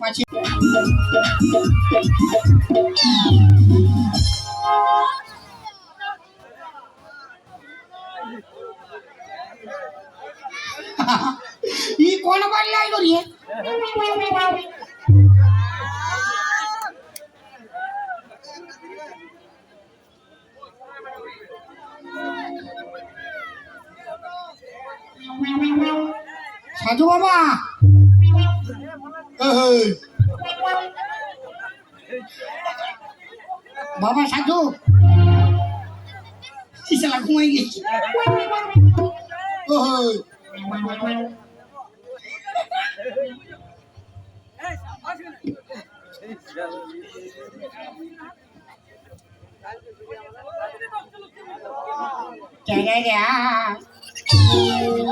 পাচ্ছে ই কোন বার লাইলো রে সাধু বাবা। বাবা সাধু শালা ঘুমাই গেছি ওই। ট্যাড়াড়া। ট্যাড়াড়াড়া।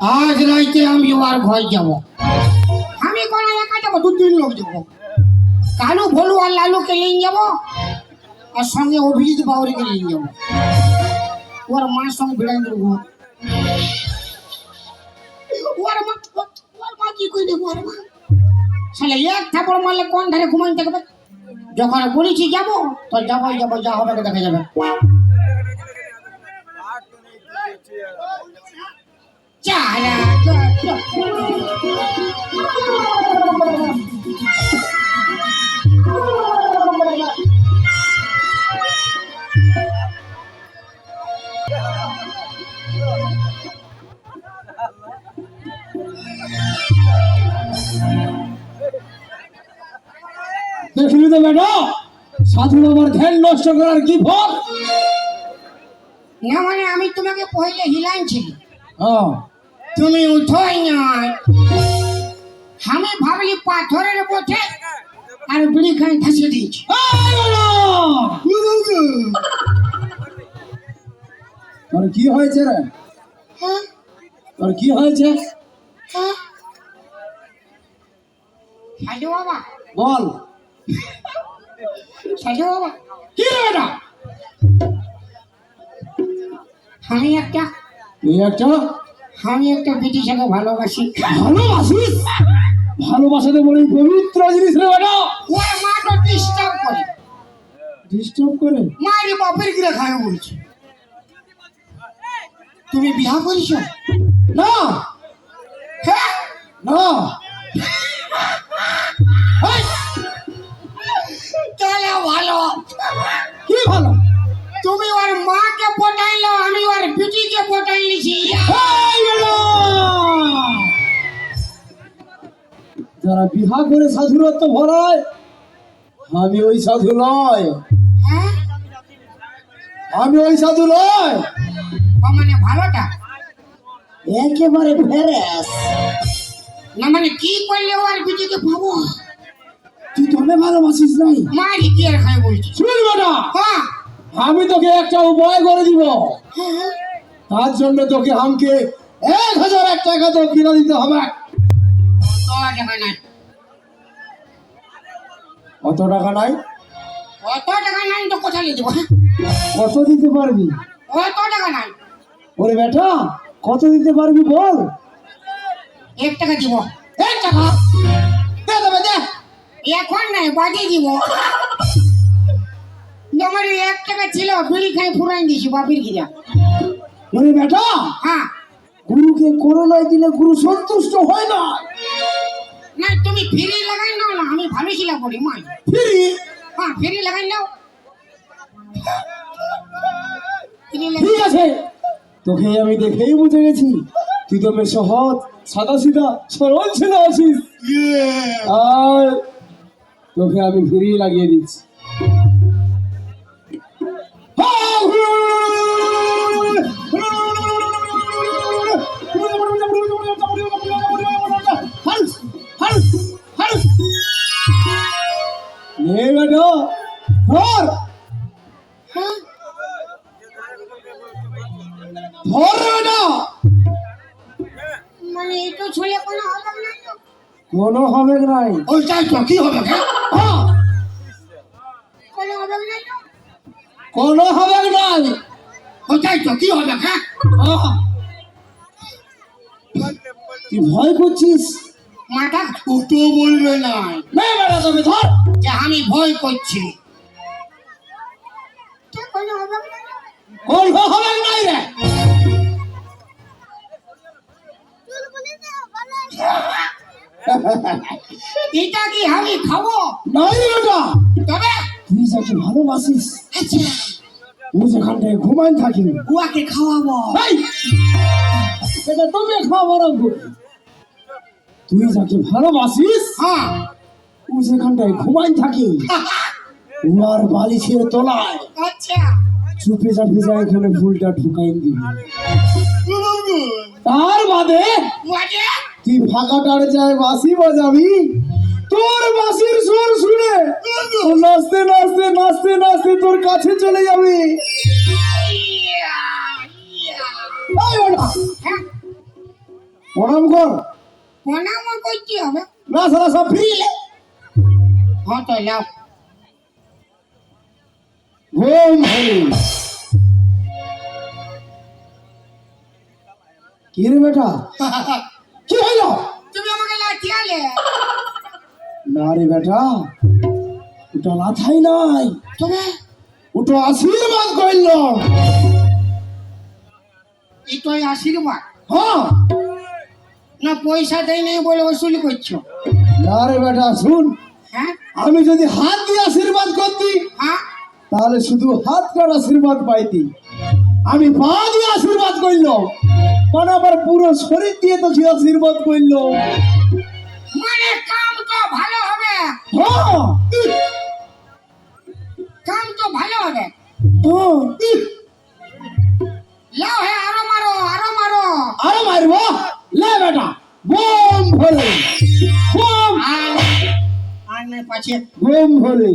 আজ রাইতে আমি আর ঘর যাব। আমি কোন একা যাব, দু তিন লোক যাব। কালু, ভলু আর লালুকে নিয়ে যাব আর সঙ্গে অভিজিৎ বাউরিকে নিয়ে যাব। ওর মার সঙ্গে ভিড়াই দেবো ওর মা ওর মা কি কই দেবো, ওর মা? শালা, এক থাপড় মারলে কোন ধারে ঘুমাই থাকবে? যখন বলেছি যাব, তো যাবোই যাব যা হবে দেখা যাবে। দেখলি তো ম্যাডাম সাধু বাবার ধ্যান নষ্ট করার কি ফল? না মানে আমি তোমাকে পहिले হিলাইছি হ্যাঁ। তুমি উঠোই নয় আমি ভাবলি পাথরের পথে আর বিড়ি খাই ধসে দিয়েছি। তোর কি হয়েছে রে? হ্যাঁ? তোর কি হয়েছে? হ্যাঁ? সাজু বাবা। বল। সাজু বাবা। কি রে আমি একটা তুই একটা? আমি একটা ব্রিটিশকে ভালোবাসি। ভালোবাসিস? ভালোবাসাতে বলি পবিত্র জিনিস রে বাবা। ওর মা তো ডিস্টার্ব করে। ডিস্টার্ব করে? মারি বাপের গিরে খায় বলছে। তুমি বিয়া করিস না। হ্যাঁ? না। বিহা করে সাধুরত্ব ভরায় আমি ওই সাধু নয়। হ্যাঁ? আমি ওই সাধু নয়। মানে ভালোটা? একেবারে ফেরেস। না মানে কি করলে ওর বিটিকে পাবো? তুই তোকে ভালোবাসিস নাই? মারি কি আর খায় বলছি শুন বেটা হ্যাঁ। আমি তোকে একটা উপায় করে দিব। হ্যাঁ। তার জন্য তোকে আমাকে এক হাজার এক টাকা তো কিনে দিতে হবে। টাকা নাই কত টাকা নাই? অত টাকা নাই তো কোথায় নিয়ে দেবো হ্যাঁ? কত দিতে পারবি? অত টাকা নাই? ওরে বেটা কত দিতে পারবি বল? এক টাকা দিব। এক টাকা? দে দেবে দে এখন নাই বাদে দিব। আমার এক টাকা ছিল বিড়ি খাই ফুরাই দিছি বাপির গিরা ওরে বেটা হ্যাঁ। গুরুকে করোনায় দিলে গুরু সন্তুষ্ট হয় না। তুমি ফ্রি লাগাই নাও না আমি ভাবিছিলাম বলি মাই। ফিরি? হ্যাঁ ফ্রি লাগাই নাও। ঠিক আছে। তোকে আমি দেখেই বুঝে গেছি। তুই তো বেশ সহজ সাদা সিধা সরল ছিল আসিস আর তোকে আমি ফিরিয়ে লাগিয়ে দিচ্ছি। হে বেটা ধর। ধর বেটা মানে এটা ছেলে কোনো হবে না তো? কোনো হবে নাই। ওইটাই তো কি হবে হ্যাঁ কোনো হবে না তো? কোনো হবে নাই। তো কি হবে হ্যাঁ ভয় করছিস? মাথা বলবে না। নে বেটা তবে ধর। যে আমি ভয় করছি? কোনো হবে নাই রে? এটা কি আমি খাব? নাই বেটা। তবে তুই যাকে ভালোবাসিস? আচ্ছা। ও যেখানটায় ঘুমাই থাকি উয়াকে খাওয়াবো। তোকে খাওয়াবো। তুই যাকে ভালোবাসিস হ্যাঁ। ও যেখানটায় ঘুমাই থাকি উয়ার বালিশের তলায়। আচ্ছা। চুপে চাপে যায় এখানে ফুলটা ঢুকাই দিবি। তার বাদে তুই ফাঁকাটার যায় বাসি বাজাবি। তোর বাসির সুর শুনে নাচতে নাচতে নাচতে নাচতে তোর কাছে চলে যাবে। হ্যাঁ। প্রণাম কর। প্রণাম করতে হবে। না সারা সব ফিরিলে। হ্যাঁ তো লাও। ঘুম কি রে বেটা? কি হইল তুমি আমাকে লাঠিয়ালে। না রে বেটা ওটা লাথাই নাই। তবে ওটা আশীর্বাদ করল এটাই আশীর্বাদ। হ্যাঁ। না পয়সা দেয় নেই বলে ওসুল করছ? না রে বেটা শুন। হ্যাঁ? আমি যদি হাত দিয়ে আশীর্বাদ করতি হ্যাঁ? তাহলে শুধু হাতটার আশীর্বাদ পাইতি। আমি পা দিয়ে আশীর্বাদ করল কারণ আমার পুরো শরীর দিয়ে তো আশীর্বাদ করল। মানে কাম তো ভালো হবে। হ্যাঁ। কাম তো ভালো হবে। হ্যাঁ। লাও হে আরও মারো আরও মারো। আরও মারবো? লে বেটা বোম ভরে বোম নাই পাছে বোম ভরে